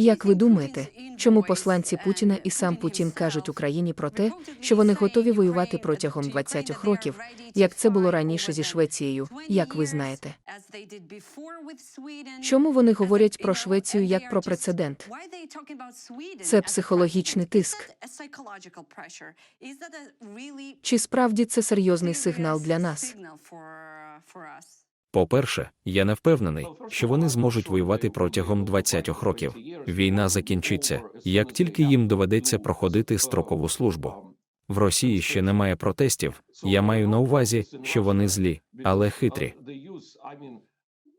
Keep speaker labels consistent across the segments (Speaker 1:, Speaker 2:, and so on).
Speaker 1: Як ви думаєте, чому посланці Путіна і сам Путін кажуть Україні про те, що вони готові воювати протягом 20 років, як це було раніше зі Швецією, як ви знаєте? Чому вони говорять про Швецію як про прецедент? Це психологічний тиск. Чи справді це серйозний сигнал для нас?
Speaker 2: По-перше, я не впевнений, що вони зможуть воювати протягом 20 років. Війна закінчиться, як тільки їм доведеться проходити строкову службу. В Росії ще немає протестів. Я маю на увазі, що вони злі, але хитрі.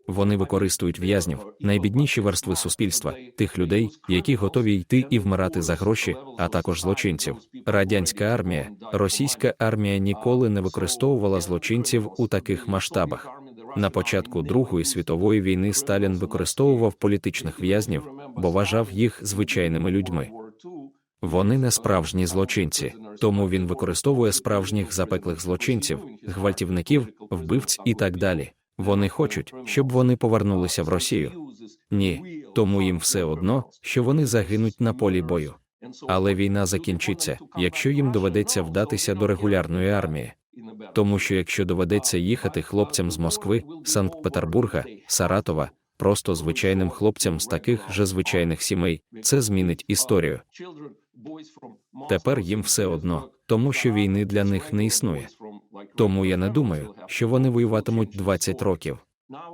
Speaker 2: Вони використовують в'язнів, найбідніші верстви суспільства, тих людей, які готові йти і вмирати за гроші, а також злочинців. Радянська армія, російська армія ніколи не використовувала злочинців у таких масштабах. На початку Другої світової війни Сталін використовував політичних в'язнів, бо вважав їх звичайними людьми. Вони не справжні злочинці, тому він використовує справжніх запеклих злочинців, гвалтівників, вбивць і так далі. Вони хочуть, щоб вони повернулися в Росію. Ні, тому їм все одно, що вони загинуть на полі бою. Але війна закінчиться, якщо їм доведеться вдатися до регулярної армії. Тому що якщо доведеться їхати хлопцям з Москви, Санкт-Петербурга, Саратова, просто звичайним хлопцям з таких же звичайних сімей, це змінить історію. Тепер їм все одно, тому що війни для них не існує. Тому я не думаю, що вони воюватимуть 20 років.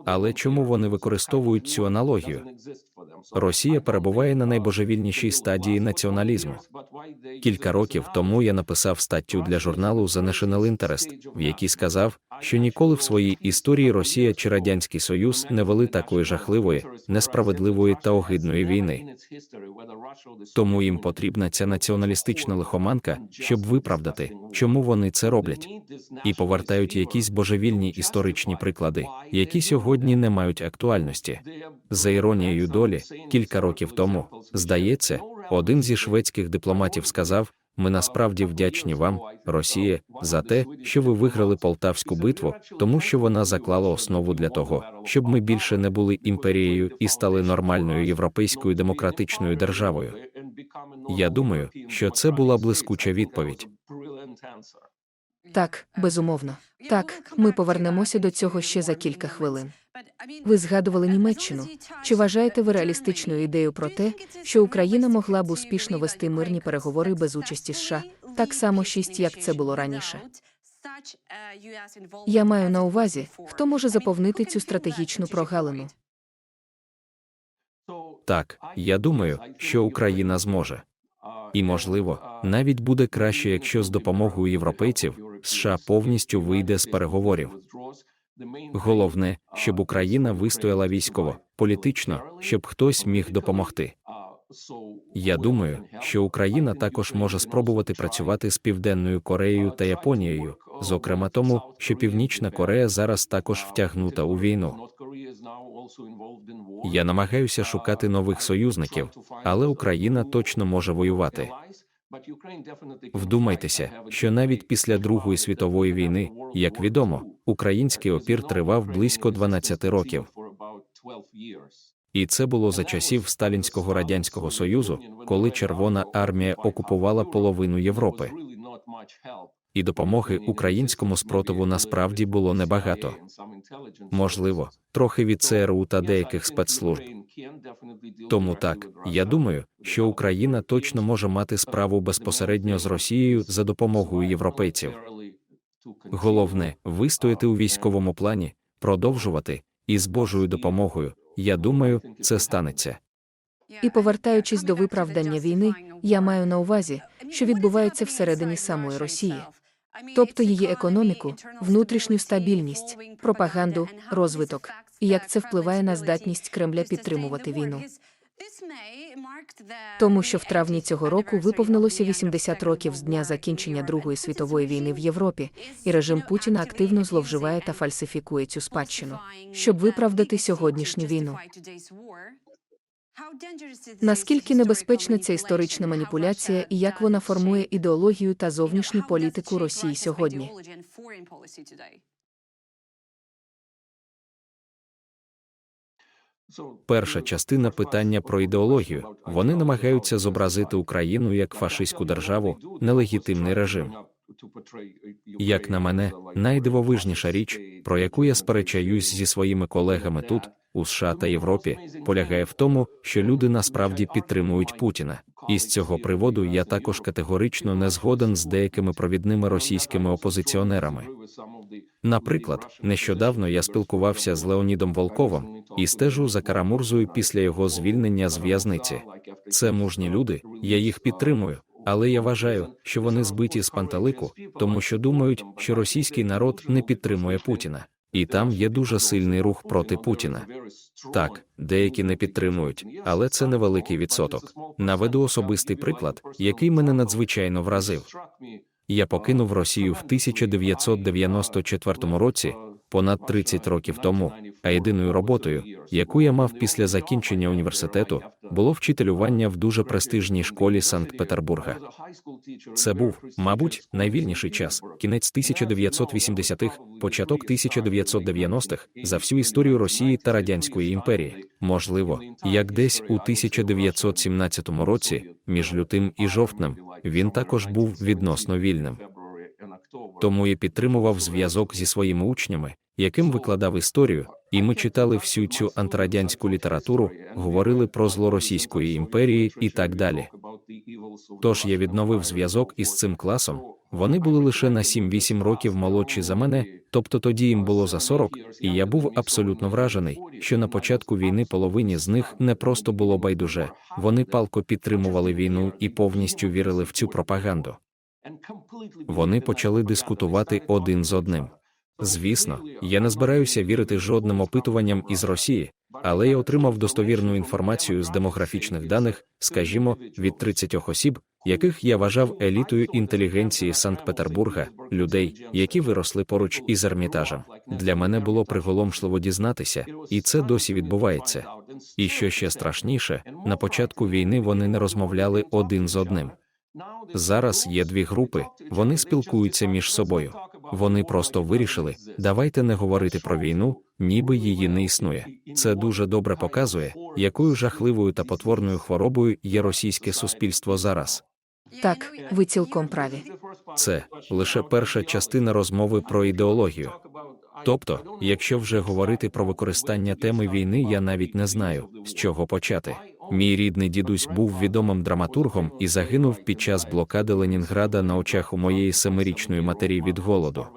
Speaker 2: Але чому вони використовують цю аналогію? Росія перебуває на найбожевільнішій стадії націоналізму. Кілька років тому я написав статтю для журналу The National Interest, в якій сказав, що ніколи в своїй історії Росія чи Радянський Союз не вели такої жахливої, несправедливої та огидної війни. Тому їм потрібна ця націоналістична лихоманка, щоб виправдати, чому вони це роблять, і повертають якісь божевільні історичні приклади, які сьогодні не мають актуальності. За іронією долі, кілька років тому, здається, один зі шведських дипломатів сказав: ми насправді вдячні вам, Росія, за те, що ви виграли полтавську битву, тому що вона заклала основу для того, щоб ми більше не були імперією і стали нормальною європейською демократичною державою. Я думаю, що це була блискуча відповідь.
Speaker 1: Так, безумовно. Так, ми повернемося до цього ще за кілька хвилин. Ви згадували Німеччину. Чи вважаєте ви реалістичною ідею про те, що Україна могла б успішно вести мирні переговори без участі США, так само шість, як це було раніше? Я маю на увазі, хто може заповнити цю стратегічну прогалину.
Speaker 2: Так, я думаю, що Україна зможе. І, можливо, навіть буде краще, якщо з допомогою європейців США повністю вийде з переговорів. Головне, щоб Україна вистояла військово, політично, щоб хтось міг допомогти. Я думаю, що Україна також може спробувати працювати з Південною Кореєю та Японією, зокрема тому, що Північна Корея зараз також втягнута у війну. Я намагаюся шукати нових союзників, але Україна точно може воювати. Вдумайтеся, що навіть після Другої світової війни, як відомо, український опір тривав близько 12 років. І це було за часів Сталінського радянського союзу, коли Червона армія окупувала половину Європи. І допомоги українському спротиву насправді було небагато. Можливо, трохи від ЦРУ та деяких спецслужб. Тому так, я думаю, що Україна точно може мати справу безпосередньо з Росією за допомогою європейців. Головне вистояти у військовому плані, продовжувати, і з Божою допомогою, я думаю, це станеться.
Speaker 1: І повертаючись до виправдання війни, я маю на увазі, що відбувається всередині самої Росії, тобто її економіку, внутрішню стабільність, пропаганду, розвиток, і як це впливає на здатність Кремля підтримувати війну. Тому що в травні цього року виповнилося 80 років з дня закінчення Другої світової війни в Європі, і режим Путіна активно зловживає та фальсифікує цю спадщину, щоб виправдати сьогоднішню війну. Наскільки небезпечна ця історична маніпуляція і як вона формує ідеологію та зовнішню політику Росії сьогодні?
Speaker 2: Перша частина питання про ідеологію. Вони намагаються зобразити Україну як фашистську державу, нелегітимний режим. Як на мене, найдивовижніша річ, про яку я сперечаюсь зі своїми колегами тут, у США та Європі, полягає в тому, що люди насправді підтримують Путіна. І з цього приводу я також категорично не згоден з деякими провідними російськими опозиціонерами. Наприклад, нещодавно я спілкувався з Леонідом Волковим і стежу за Карамурзою після його звільнення з в'язниці. Це мужні люди, я їх підтримую. Але я вважаю, що вони збиті з пантелику, тому що думають, що російський народ не підтримує Путіна, і там є дуже сильний рух проти Путіна. Так, деякі не підтримують, але це невеликий відсоток. Наведу особистий приклад, який мене надзвичайно вразив. Я покинув Росію в 1994 році, понад 30 років тому, а єдиною роботою, яку я мав після закінчення університету, було вчителювання в дуже престижній школі Санкт-Петербурга. Це був, мабуть, найвільніший час, кінець 1980-х, початок 1990-х, за всю історію Росії та Радянської імперії. Можливо, як десь у 1917 році, між лютим і жовтнем, він також був відносно вільним. Тому я підтримував зв'язок зі своїми учнями, яким викладав історію, і ми читали всю цю антирадянську літературу, говорили про зло Російської імперії і так далі. Тож я відновив зв'язок із цим класом. Вони були лише на 7-8 років молодші за мене, тобто тоді їм було за 40, і я був абсолютно вражений, що на початку війни половині з них не просто було байдуже, вони палко підтримували війну і повністю вірили в цю пропаганду. Вони почали дискутувати один з одним. Звісно, я не збираюся вірити жодним опитуванням із Росії, але я отримав достовірну інформацію з демографічних даних, скажімо, від 30 осіб, яких я вважав елітою інтелігенції Санкт-Петербурга, людей, які виросли поруч із Ермітажем. Для мене було приголомшливо дізнатися, і це досі відбувається. І що ще страшніше, на початку війни вони не розмовляли один з одним. Зараз є дві групи, вони спілкуються між собою. Вони просто вирішили, давайте не говорити про війну, ніби її не існує. Це дуже добре показує, якою жахливою та потворною хворобою є російське суспільство зараз.
Speaker 1: Так, ви цілком праві.
Speaker 2: Це лише перша частина розмови про ідеологію. Тобто, якщо вже говорити про використання теми війни, я навіть не знаю, з чого почати. Мій рідний дідусь був відомим драматургом і загинув під час блокади Ленінграда на очах у моєї семирічної матері від голоду.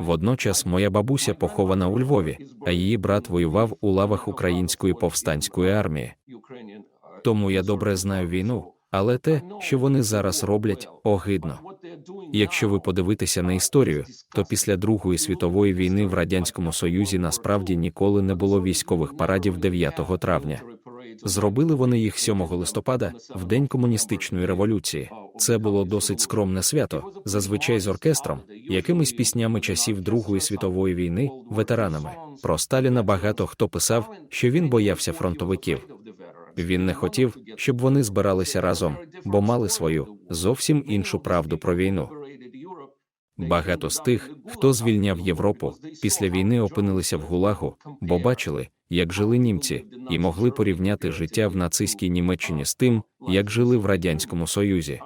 Speaker 2: Водночас моя бабуся похована у Львові, а її брат воював у лавах української повстанської армії. Тому я добре знаю війну, але те, що вони зараз роблять, огидно. Якщо ви подивитеся на історію, то після Другої світової війни в радянському союзі насправді ніколи не було військових парадів 9 травня. Зробили вони їх 7 листопада, в день комуністичної революції. Це було досить скромне свято, зазвичай з оркестром, якимись піснями часів Другої світової війни, ветеранами. Про Сталіна багато хто писав, що він боявся фронтовиків. Він не хотів, щоб вони збиралися разом, бо мали свою зовсім іншу правду про війну. Багато з тих, хто звільняв Європу, після війни опинилися в гулагу, бо бачили, як жили німці, і могли порівняти життя в нацистській Німеччині з тим, як жили в радянському Союзі.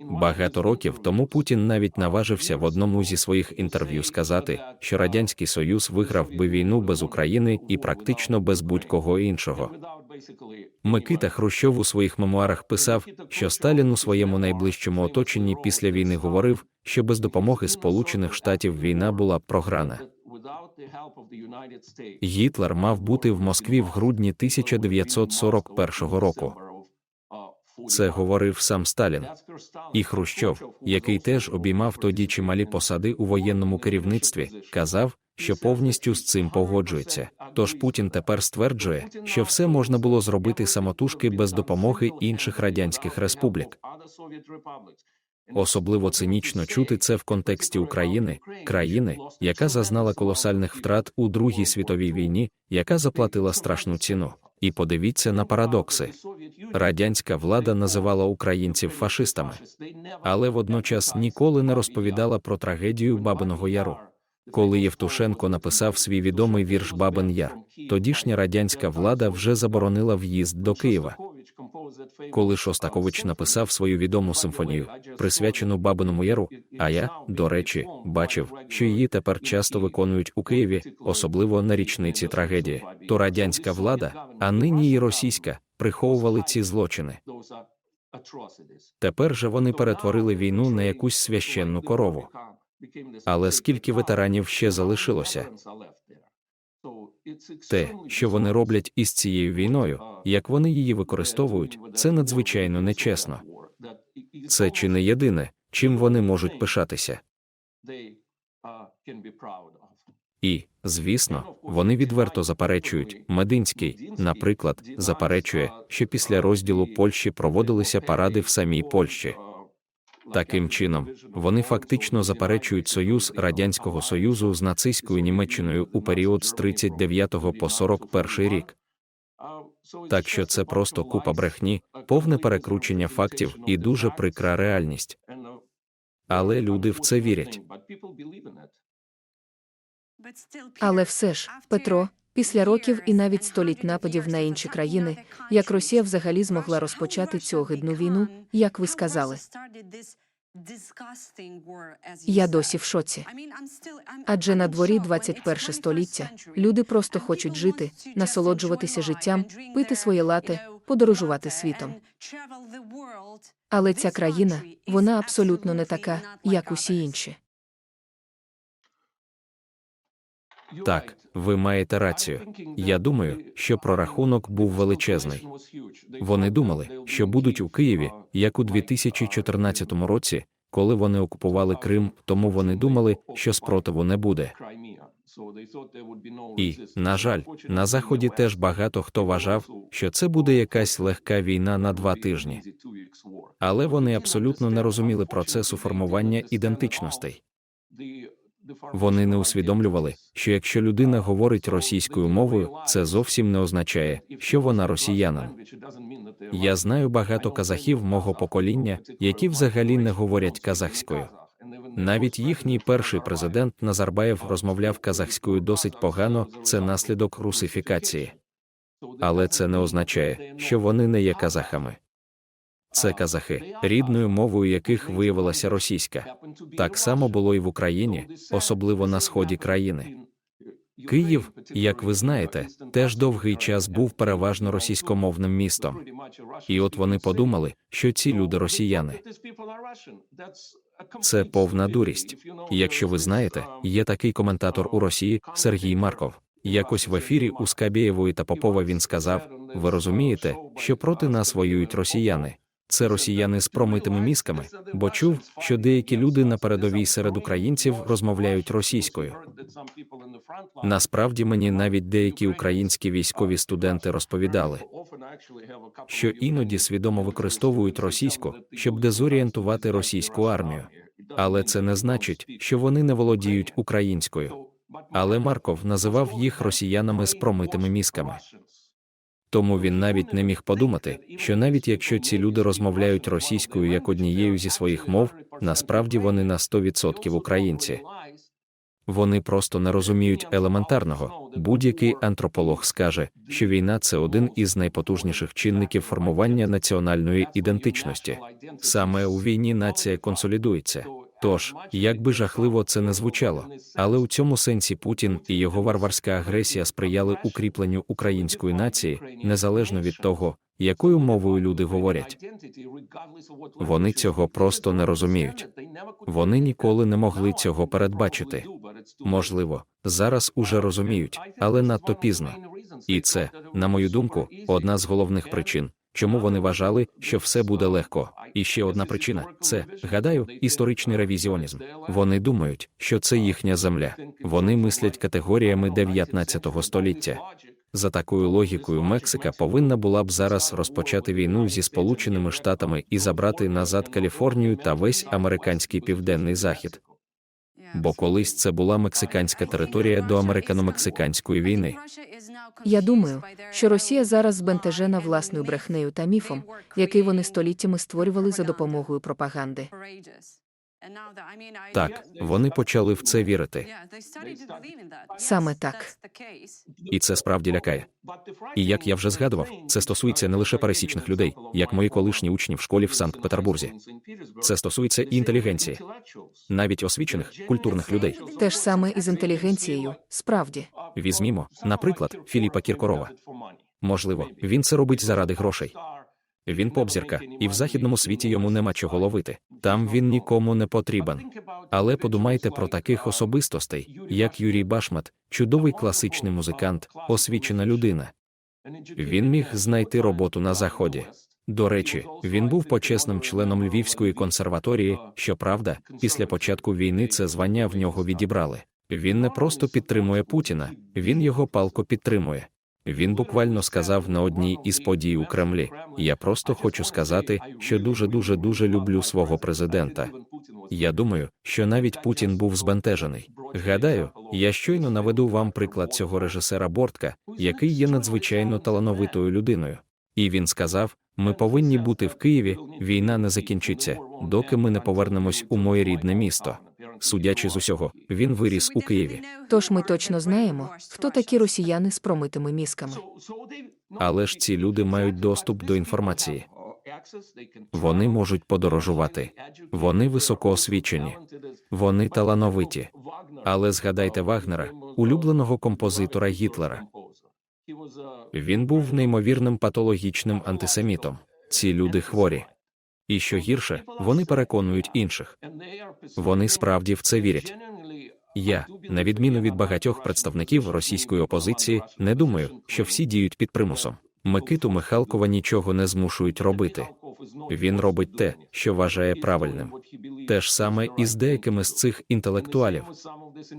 Speaker 2: Багато років тому Путін навіть наважився в одному зі своїх інтерв'ю сказати, що радянський союз виграв би війну без України і практично без будь-кого іншого. Микита Хрущов у своїх мемуарах писав, що Сталін у своєму найближчому оточенні після війни говорив, що без допомоги Сполучених Штатів війна була б програна. Гітлер мав бути в Москві в грудні 1941 року. Це говорив сам Сталін. І Хрущов, який теж обіймав тоді чималі посади у воєнному керівництві, казав, що повністю з цим погоджується. Тож Путін тепер стверджує, що все можна було зробити самотужки без допомоги інших радянських республік. Особливо цинічно чути це в контексті України, країни, яка зазнала колосальних втрат у Другій світовій війні, яка заплатила страшну ціну. І подивіться на парадокси. Радянська влада називала українців фашистами, але водночас ніколи не розповідала про трагедію Бабиного Яру. Коли Євтушенко написав свій відомий вірш Бабин Яр, тодішня радянська влада вже заборонила в'їзд до Києва. Коли Шостакович написав свою відому симфонію, присвячену Бабиному Яру, а я, до речі, бачив, що її тепер часто виконують у Києві, особливо на річниці трагедії, то радянська влада, а нині і російська, приховували ці злочини. Тепер же вони перетворили війну на якусь священну корову. Але скільки ветеранів ще залишилося? Те, що вони роблять із цією війною, як вони її використовують, це надзвичайно нечесно. Це чи не єдине, чим вони можуть пишатися. І, звісно, вони відверто заперечують. Мединський, наприклад, заперечує, що після розділу Польщі проводилися паради в самій Польщі. Таким чином, вони фактично заперечують союз Радянського Союзу з нацистською Німеччиною у період з 39 по 41 рік. Так що це просто купа брехні, повне перекручення фактів і дуже прикра реальність. Але люди в це вірять.
Speaker 1: Але все ж, Петро, після років і навіть століть нападів на інші країни, як Росія взагалі змогла розпочати цю огидну війну, як ви сказали. Я досі в шоці. Адже на дворі 21 століття люди просто хочуть жити, насолоджуватися життям, пити своє лате, подорожувати світом. Але ця країна, вона абсолютно не така, як усі інші.
Speaker 2: Так, ви маєте рацію. Я думаю, що прорахунок був величезний. Вони думали, що будуть у Києві, як у 2014 році, коли вони окупували Крим, тому вони думали, що спротиву не буде. І, на жаль, на заході теж багато хто вважав, що це буде якась легка війна на два тижні. Але вони абсолютно не розуміли процесу формування ідентичностей. Вони не усвідомлювали, що якщо людина говорить російською мовою, це зовсім не означає, що вона росіянин. Я знаю багато казахів мого покоління, які взагалі не говорять казахською. Навіть їхній перший президент Назарбаєв розмовляв казахською досить погано, це наслідок русифікації. Але це не означає, що вони не є казахами. Це казахи, рідною мовою яких виявилася російська. Так само було і в Україні, особливо на сході країни. Київ, як ви знаєте, теж довгий час був переважно російськомовним містом. І от вони подумали, що ці люди росіяни. Це повна дурість. Якщо ви знаєте, є такий коментатор у Росії Сергій Марков. Якось в ефірі у Скабєєвої та Попова він сказав: ви розумієте, що проти нас воюють росіяни. Це росіяни з промитими мізками, бо чув, що деякі люди на передовій серед українців розмовляють російською. Насправді мені навіть деякі українські військові студенти розповідали, що іноді свідомо використовують російську, щоб дезорієнтувати російську армію. Але це не значить, що вони не володіють українською. Але Марков називав їх росіянами з промитими мізками. Тому він навіть не міг подумати, що навіть якщо ці люди розмовляють російською як однією зі своїх мов, насправді вони на 100% українці. Вони просто не розуміють елементарного. Будь-який антрополог скаже, що війна це один із найпотужніших чинників формування національної ідентичності. Саме у війні нація консолідується. Тож, як би жахливо це не звучало, але у цьому сенсі Путін і його варварська агресія сприяли укріпленню української нації, незалежно від того, якою мовою люди говорять. Вони цього просто не розуміють. Вони ніколи не могли цього передбачити. Можливо, зараз уже розуміють, але надто пізно. І це, на мою думку, одна з головних причин, чому вони вважали, що все буде легко. І ще одна причина це, гадаю, історичний ревізіонізм. Вони думають, що це їхня земля. Вони мислять категоріями 19 століття. За такою логікою, Мексика повинна була б зараз розпочати війну зі Сполученими Штатами і забрати назад Каліфорнію та весь американський південний захід. Бо колись це була мексиканська територія до американо-мексиканської війни.
Speaker 1: Я думаю, що Росія зараз збентежена власною брехнею та міфом, який вони століттями створювали за допомогою пропаганди.
Speaker 2: Так, вони почали в це вірити,
Speaker 1: Саме так.
Speaker 2: і це справді лякає. І як я вже згадував, це стосується не лише пересічних людей, як мої колишні учні в школі в Санкт-Петербурзі. Це стосується і інтелігенції, навіть освічених культурних людей.
Speaker 1: Те ж саме і з інтелігенцією, справді.
Speaker 2: Візьмімо, наприклад, Філіпа Кіркорова. Можливо, він це робить заради грошей. Він попзірка, і в західному світі йому нема чого ловити. Там він нікому не потрібен. Але подумайте про таких особистостей, як Юрій Башмат, чудовий класичний музикант, освічена людина. Він міг знайти роботу на заході. До речі, він був почесним членом Львівської консерваторії. Щоправда, після початку війни це звання в нього відібрали. Він не просто підтримує Путіна, він його палко підтримує. Він буквально сказав на одній із подій у Кремлі: Я просто хочу сказати, що дуже дуже дуже люблю свого президента. Я думаю, що навіть Путін був збентежений. Гадаю, я щойно наведу вам приклад цього режисера Бортка, який є надзвичайно талановитою людиною. І він сказав: ми повинні бути в Києві, війна не закінчиться, доки ми не повернемось у моє рідне місто. Судячи з усього, він виріс у Києві.
Speaker 1: Тож ми точно знаємо, хто такі росіяни з промитими мізками.
Speaker 2: Але ж ці люди мають доступ до інформації. Вони можуть подорожувати. Вони високоосвічені. Вони талановиті. Але згадайте Вагнера, улюбленого композитора Гітлера. Він був неймовірним патологічним антисемітом. Ці люди хворі. І що гірше, вони переконують інших. Вони справді в це вірять. Я, на відміну від багатьох представників російської опозиції, не думаю, що всі діють під примусом. Микиту Михалкова нічого не змушують робити. Він робить те, що вважає правильним. Те ж саме і з деякими з цих інтелектуалів.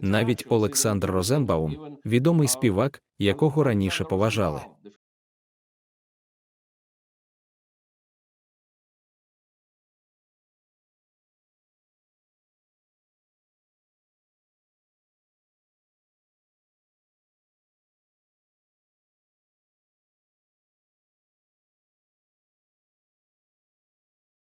Speaker 2: Навіть Олександр Розенбаум, відомий співак, якого раніше поважали.